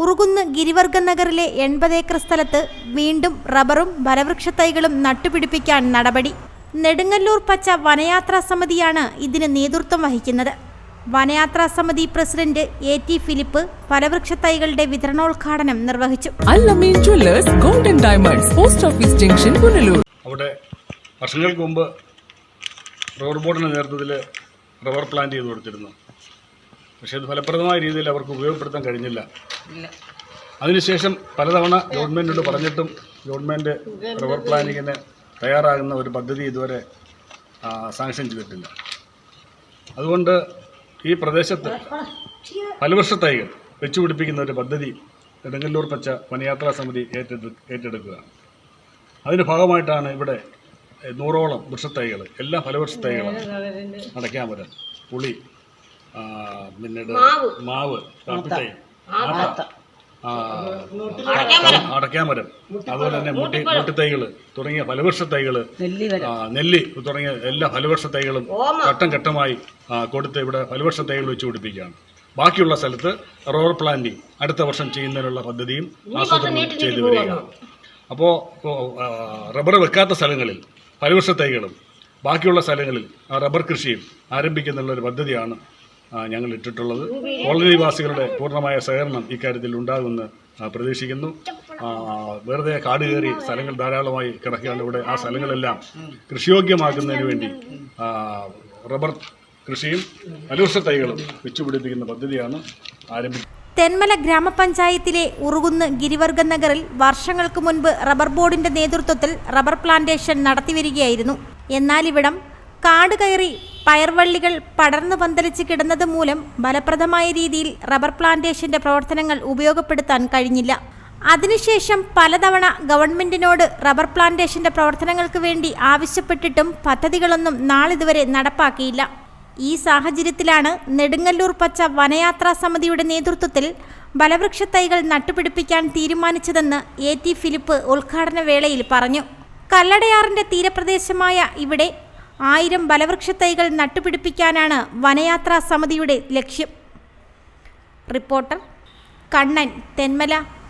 ഉറുകുന്ന് ഗിരിവർഗ നഗറിലെ എൺപത് ഏക്കർ സ്ഥലത്ത് വീണ്ടും റബ്ബറും ഫലവൃക്ഷ തൈകളും നട്ടുപിടിപ്പിക്കാൻ നടപടി. നെടുങ്ങല്ലൂർ പച്ച വനയാത്രാ സമിതിയാണ് ഇതിന് നേതൃത്വം വഹിക്കുന്നത്. വനയാത്രാ സമിതി പ്രസിഡന്റ് എ ടി ഫിലിപ്പ് ഫലവൃക്ഷ തൈകളുടെ വിതരണോദ്ഘാടനം നിർവഹിച്ചു. Golden diamonds post office junction Punalur. അവിടെ വർഷങ്ങൾക്ക് മുമ്പ് റോഡ് ബോർഡിന്റെ നേതൃത്വത്തിൽ റബ്ബർ പ്ലാന്റ് ചെയ്തു കൊടുത്തിരുന്നു. പക്ഷേ അത് ഫലപ്രദമായ രീതിയിൽ അവർക്ക് ഉപയോഗപ്പെടുത്താൻ കഴിഞ്ഞില്ല. അതിനുശേഷം പലതവണ ഗവൺമെന്റിനോട് പറഞ്ഞിട്ടും ഗവൺമെന്റ് റിവർ പ്ലാനിങ്ങിന് തയ്യാറാകുന്ന ഒരു പദ്ധതി ഇതുവരെ സാങ്ഷൻ ചെയ്തിട്ടില്ല. അതുകൊണ്ട് ഈ പ്രദേശത്ത് ഫലവൃക്ഷ തൈകൾ വെച്ചുപിടിപ്പിക്കുന്ന ഒരു പദ്ധതി നെടുങ്കല്ലൂർ പച്ച വനയാത്രാ സമിതി ഏറ്റെടു ഏറ്റെടുക്കുക അതിന്റെ ഭാഗമായിട്ടാണ് ഇവിടെ നൂറോളം വൃക്ഷത്തൈകൾ എല്ലാ ഫലവൃക്ഷ തൈകളും അടയ്ക്കാമരം പുളി പിന്നീട് മാവ്. അടയ്ക്കാമരം. അതുപോലെ തന്നെ മുട്ടി മുട്ടിത്തൈകൾ തുടങ്ങിയ ഫലവൃക്ഷ തൈകൾ നെല്ലി തുടങ്ങിയ എല്ലാ ഫലവൃക്ഷ തൈകളും ഘട്ടം ഘട്ടമായി കൊടുത്ത് ഇവിടെ ഫലവൃക്ഷ തൈകൾ വെച്ച് പിടിപ്പിക്കുകയാണ്. ബാക്കിയുള്ള സ്ഥലത്ത് റോർ പ്ലാന്റിംഗ് അടുത്ത വർഷം ചെയ്യുന്നതിനുള്ള പദ്ധതിയും ആസൂത്രണം ചെയ്തു വരികയാണ്. അപ്പോൾ റബ്ബർ വെക്കാത്ത സ്ഥലങ്ങളിൽ ഫലവൃക്ഷ തൈകളും ബാക്കിയുള്ള സ്ഥലങ്ങളിൽ ആ റബ്ബർ കൃഷിയും ആരംഭിക്കുന്നുള്ള ഒരു പദ്ധതിയാണ് ഞങ്ങൾ ഇട്ടിട്ടുള്ളത്. കോളനിവാസികളുടെ പൂർണമായ സഹകരണം ഇക്കാര്യത്തിൽ ഉണ്ടാകുമെന്ന് പ്രതീക്ഷിക്കുന്നു. വെറുതെ കാട് കയറി സ്ഥലങ്ങൾ ധാരാളമായി കിടക്കുകയാണ്. ഇവിടെ ആ സ്ഥലങ്ങളെല്ലാം കൃഷിയോഗ്യമാക്കുന്നതിന് വേണ്ടി റബ്ബർ കൃഷിയും അലൂഷ തൈകളും വെച്ചുപിടിപ്പിക്കുന്ന പദ്ധതിയാണ് ആരംഭിച്ചത് തെന്മല ഗ്രാമപഞ്ചായത്തിലെ ഉറുകുന്ന് ഗിരിവർഗ നഗറിൽ വർഷങ്ങൾക്ക് മുൻപ് റബ്ബർ ബോർഡിന്റെ നേതൃത്വത്തിൽ റബ്ബർ പ്ലാന്റേഷൻ നടത്തിവരികയായിരുന്നു. എന്നാൽ ഇവിടം കാട് കയറി പയർവള്ളികൾ പടർന്നു പന്തലിച്ച് കിടന്നത് മൂലം ഫലപ്രദമായ രീതിയിൽ റബ്ബർ പ്ലാന്റേഷന്റെ പ്രവർത്തനങ്ങൾ ഉപയോഗപ്പെടുത്താൻ കഴിഞ്ഞില്ല. അതിനുശേഷം പലതവണ ഗവൺമെന്റിനോട് റബ്ബർ പ്ലാന്റേഷന്റെ പ്രവർത്തനങ്ങൾക്ക് വേണ്ടി ആവശ്യപ്പെട്ടിട്ടും പദ്ധതികളൊന്നും നാളിതുവരെ നടപ്പാക്കിയില്ല. ഈ സാഹചര്യത്തിലാണ് നെടുങ്ങല്ലൂർ പച്ച വനയാത്രാ സമിതിയുടെ നേതൃത്വത്തിൽ ബലവൃക്ഷ തൈകൾ നട്ടുപിടിപ്പിക്കാൻ തീരുമാനിച്ചതെന്ന് എ ടി ഫിലിപ്പ് ഉദ്ഘാടന വേളയിൽ പറഞ്ഞു. കല്ലടയാറിന്റെ തീരപ്രദേശമായ ഇവിടെ ആയിരം ബലവൃക്ഷത്തൈകൾ നട്ടുപിടിപ്പിക്കാനാണ് വനയാത്രാ സമിതിയുടെ ലക്ഷ്യം. റിപ്പോർട്ടർ കണ്ണൻ തെന്മല.